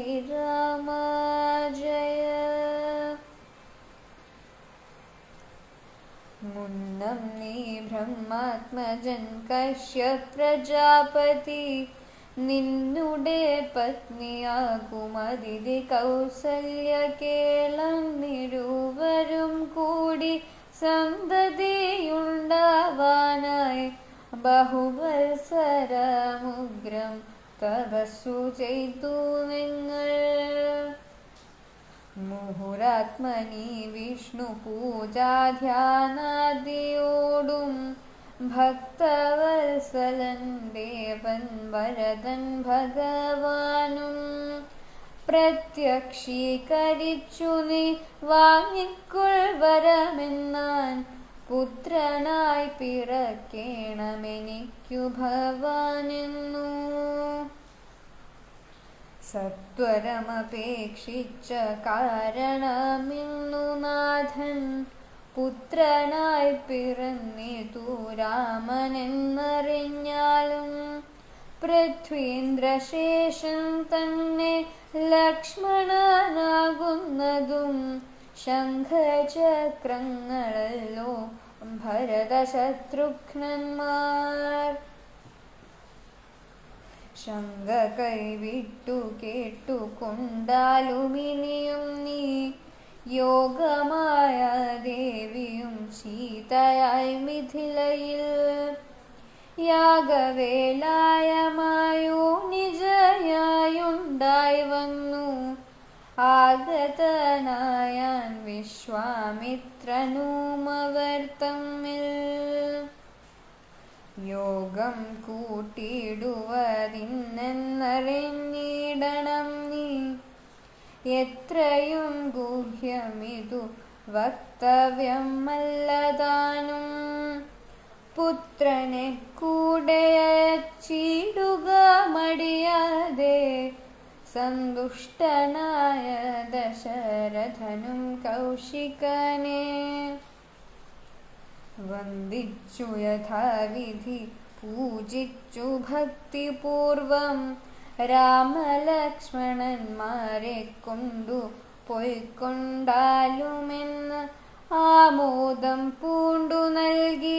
ലോകാഭിരാമ जय मुन्नं मे ब्रह्मात्मजन् कश्य प्रजापति നിന്നുടെ പത്നിയാകും അതിഥി കൗസല്യ കേളം നിരുവരും കൂടി സന്തതിയുണ്ടാവാനായി. ബഹുവത്സരമുഗ്രം തപസ്സു ചെയ്തു നിങ്ങൾ. മുഹുരാത്മനി വിഷ്ണു പൂജാധ്യാനാദിയോടും ഭക്തവത്സലൻ ദേവൻ വരദൻ ഭഗവാനും പ്രത്യക്ഷീകരിച്ചു നീ വാങ്ങിക്കൊൾ വരമെന്നാൻ പുത്രനായി പിറക്കേണമെനിക്കു ഭവാനെന്നു. സത്വരമപേക്ഷിച്ച കാരണമിന്നു നാഥൻ. പുത്രനായി പിറന്നിതു രാമനെന്നറിഞ്ഞാലും പൃഥ്വീന്ദ്രശേഷൻ തന്നെ ലക്ഷ്മണനാകുന്നതും ശംഖചക്രങ്ങളല്ലോ ഭരതശത്രുഘ്നന്മാർ. ശങ്ക കൈവിട്ടു കേട്ടു കൊണ്ടാലുമിനിയും നീ യോഗമായ ദേവിയും സീതയായി മിഥിലയിൽ. യാഗവേലായമായോ ആഗതനായാൻ വിശ്വാമിത്രനുമവർത്തമ്മിൽ യോഗം കൂട്ടിയിടുവതിന്നെന്നറിഞ്ഞിടണം നീ. എത്രയും ഗുഹ്യമിതു വക്തവ്യമല്ലതാനും പുത്രനെ കൂടെ ചീടുക മടിയാതെ സന്തുഷ്ടനായ ദശരഥനും കൗശികനെ വന്ദിച്ചു യഥാവിധി പൂജിച്ചു ഭക്തിപൂർവം. രാമലക്ഷ്മണന്മാരെ കൊണ്ടു പൊയ്ക്കൊണ്ടാലുമെന്ന് ആമോദം പൂണ്ടു നൽകി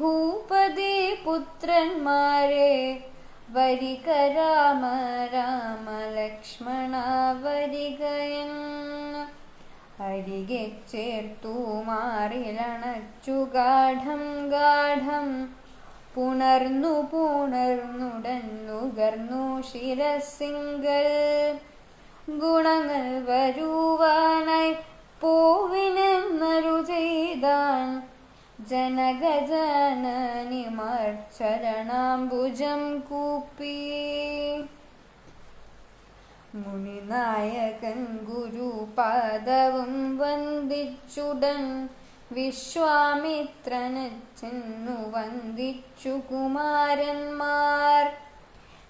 ഭൂപതി പുത്രന്മാരെ വരിക രാമ രാമ ലക്ഷ്മണ വരികയെന്ന് അരികെ ചേർത്തു മാറിലണച്ചു ഗാഠം ഗാഠം പുണർന്നു പുണർന്നുടൻ നുകർന്നു ശിരസിങ്കൽ. ഗുണങ്ങൾ വരുവാനായി പൂവിനെന്നരു ചെയ്താൻ ചരണാംബുജം കൂപ്പി. മുനിനായകൻ ഗുരുപാദവും വന്ദിച്ചുടൻ വിശ്വാമിത്രന് ചെന്നു വന്ദിച്ചു കുമാരന്മാർ.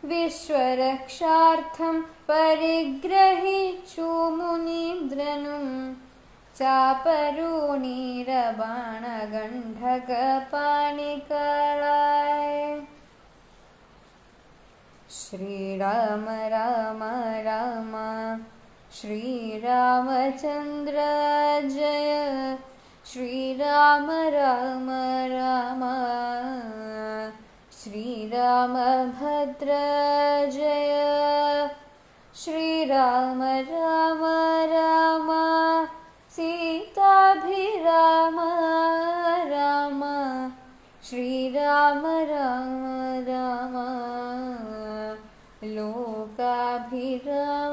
വിശ്വരക്ഷാർത്ഥം പരിഗ്രഹിച്ചു മുനീന്ദ്രനും परुनीर बाणगण्ठकपाणि श्रीराम राम राम श्रीरामचन्द्र जय। श्रीराम राम राम श्रीरामभद्र जय। श्रीराम राम राम सीता भी राम राम श्री राम राम राम लोका भी राम